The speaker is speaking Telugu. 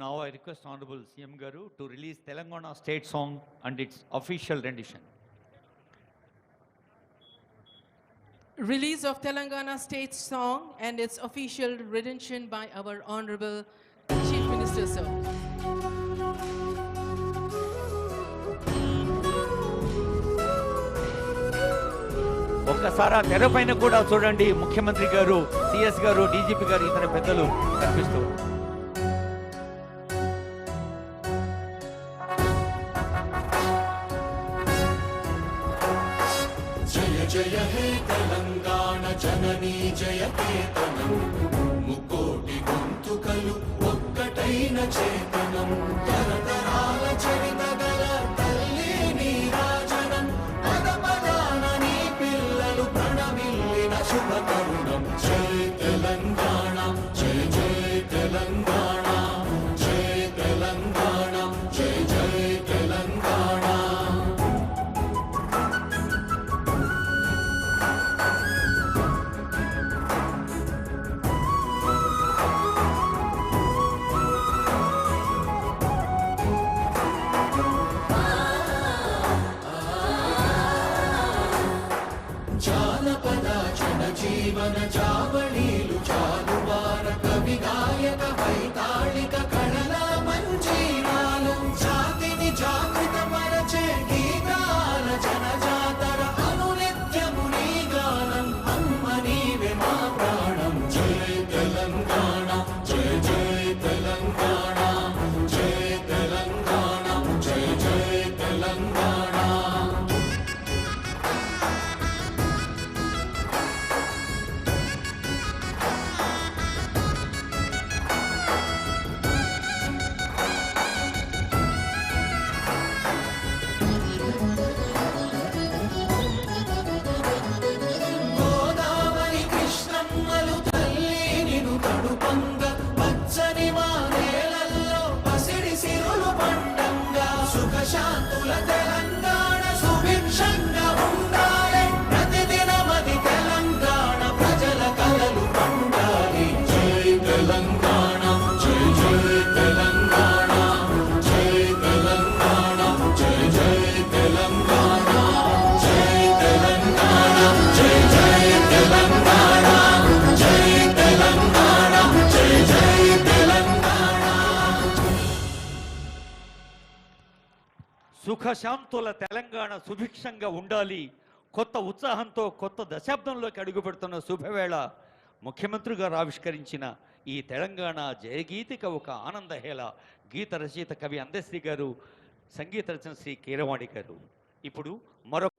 Now I request Honorable CM Garu to release Telangana state song and its official rendition. Release of Telangana state song and its official rendition by our Honorable Chief Minister, sir. ఒక్కసారి ఆ తెర పైన కూడా చూడండి. ముఖ్యమంత్రి గారు సిఎస్ గారు డీజీపీ గారు ఇతర పెద్దలు కనిపిస్తూ జయ జయ హే తెలంగాణ జననీ జయ కేతనం. ఒక్కటైన చేతనం. తరతరాల చరిత గల తల్లి నీరాజనం పద పదాన నీ పిల్లలు ప్రణమిల్లిన శుభ on సుఖశాంతుల తెలంగాణ సుభిక్షంగా ఉండాలి. కొత్త ఉత్సాహంతో కొత్త దశాబ్దంలోకి అడుగుపెడుతున్న శుభవేళ ముఖ్యమంత్రి గారు ఆవిష్కరించిన ఈ తెలంగాణ జయగీతిక ఒక ఆనందహేళ. గీత రచయిత కవి అందశ్రీ గారు సంగీత రచన శ్రీ కీరవాణి గారు. ఇప్పుడు మరొక